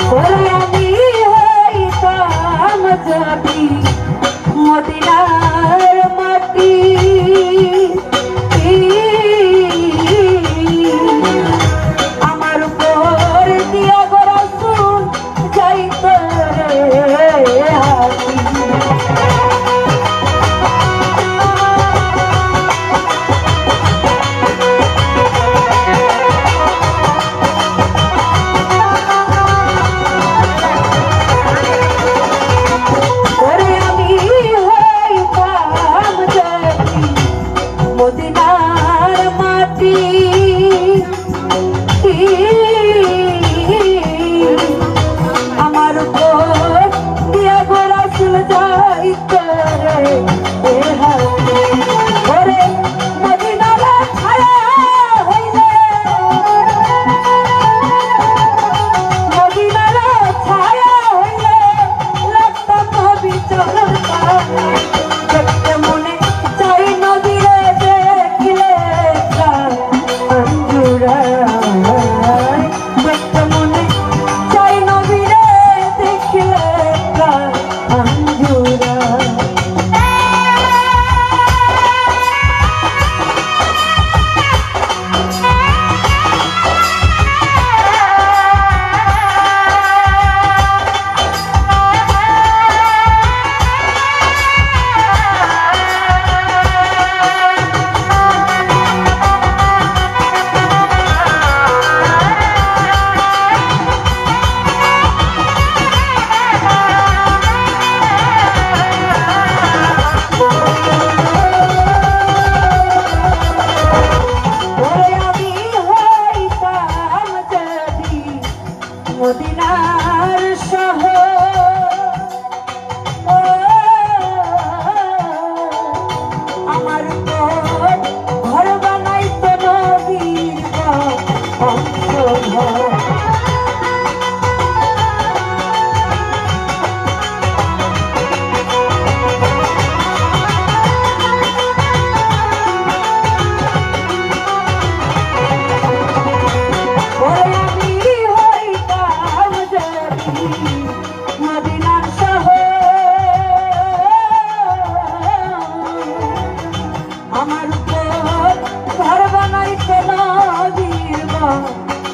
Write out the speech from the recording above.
Oh মদিনার সহ আমার ঘর বানাইতো নবীর অংশ ঘর